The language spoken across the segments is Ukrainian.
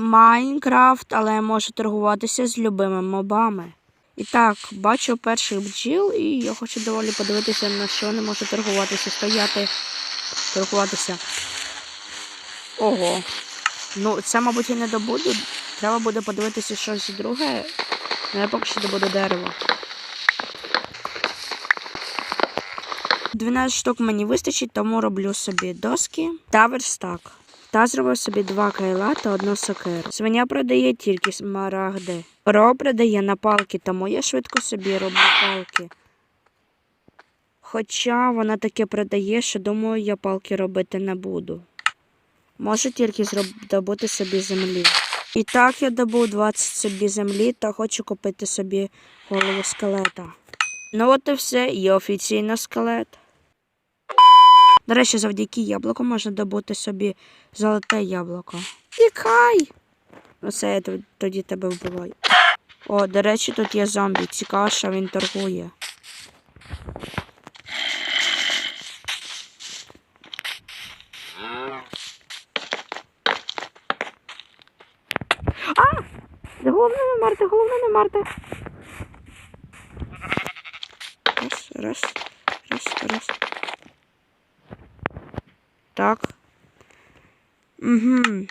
Майнкрафт, але можу торгуватися з любими мобами. І так, бачу перших бджіл, і я хочу доволі подивитися, на що не можу торгуватися, стояти, торгуватися. Ого. Ну, це, мабуть, я не добуду. Треба буде подивитися щось друге. Ну, я поки що добуду дерево. 12 штук мені вистачить, тому роблю собі доски та верстак. Та зробив собі два кайла та одну сокиру. Свиня продає тільки смарагди. Ро продає на палки, тому я швидко собі роблю палки. Хоча вона таке продає, що думаю, я палки робити не буду. Можу тільки добути собі землі. І так я добув 20 собі землі та хочу купити собі голову скелета. Ну от і все, є офіційно скелет. До речі, завдяки яблуку можна добути собі золоте яблуко. Тікай! Оце я тоді тебе вбиваю. О, до речі, тут є зомбі. Цікаво, що він торгує. А! Головне не марте, головне не марте. Раз, раз, раз, раз. Так. Угу.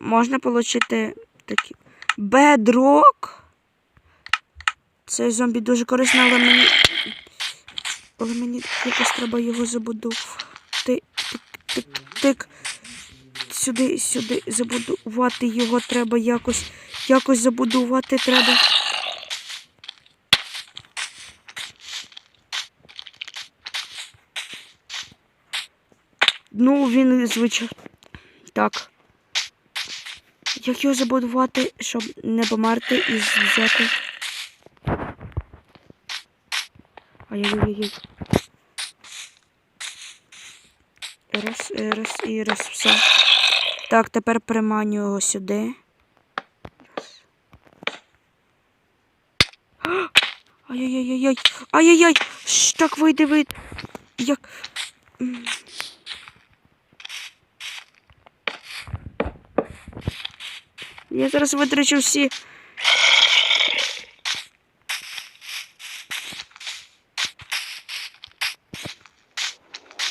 Можна отримати такі. Бедрок? Цей зомбі дуже корисний, але мені. Але мені якось треба його забудувати. Тик, тик, тик. Сюди, сюди забудувати його треба якось. Якось забудувати треба. Ну, він звичайно. Так. Як його забудувати, щоб не померти і взяти. Ай-яй-яй-яй. Раз, і раз і раз, все. Так, тепер приманю його сюди. Раз. Ай-яй-яй-яй. Ай-яй-яй. Так вийди, вийди. Як. Я зараз витрачу всі.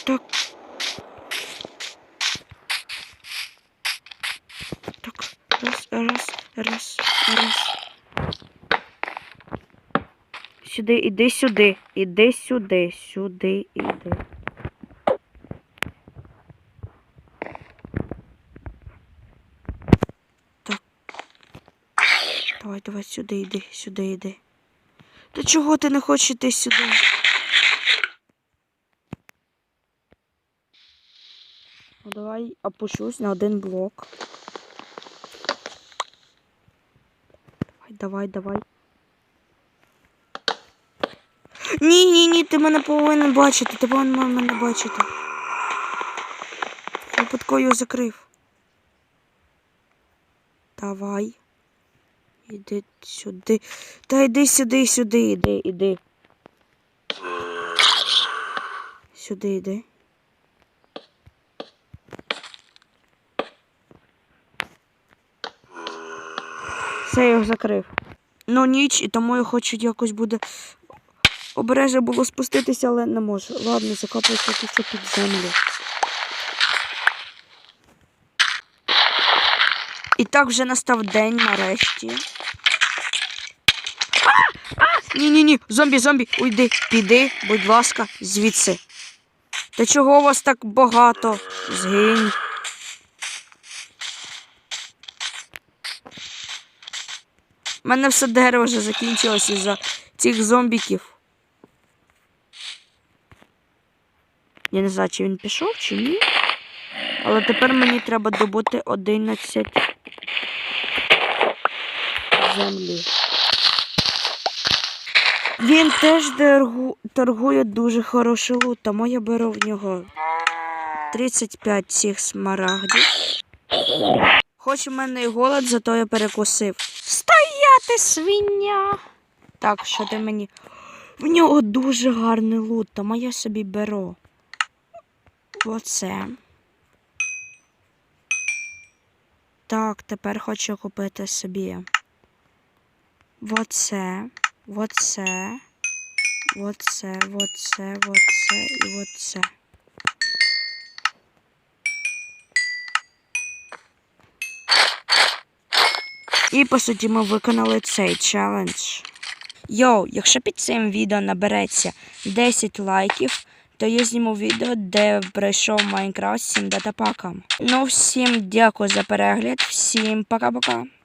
Так. Так, раз, раз, раз, раз. Сюди, іди сюди, іди сюди, сюди, іди. Давай, давай сюди йди, сюди йди. Та чого ти не хочеш йти сюди? Ну давай опущусь на один блок. Давай, давай, давай. Ні, ні, ні, ти мене повинен бачити, ти повинен мене бачити. Випадково закрив. Давай. Іди сюди. Та йди сюди, сюди, іди, іди. Сюди йди. Все, його закрив. Ну, ніч, і тому я хочу якось буде. Обережно було спуститися, але не можу. Ладно, закопаю поки що під землю. І так вже настав день нарешті. Ні, ні, зомбі, зомбі, уйди, піди, будь ласка, звідси. Та чого у вас так багато? Згинь. У мене все дерево вже закінчилось із-за цих зомбіків. Я не знаю, чи він пішов, чи ні. Але тепер мені треба добути 11 землі. Він теж торгу... торгує дуже хороший лут, тому я беру в нього 35 цих смарагдів. Хоч у мене і голод, зато я перекусив. Стояти, свиня! Так, що ти мені. В нього дуже гарний лут, тому я собі беру. Оце. Так, тепер хочу купити собі. Оце, оце, оце, оце, оце і оце. І по суті ми виконали цей челендж. Йоу, якщо під цим відео набереться 10 лайків, то я зніму відео, де пройшов Майнкрафт з цим датапаком. Ну, всім дякую за перегляд, всім пока-пока.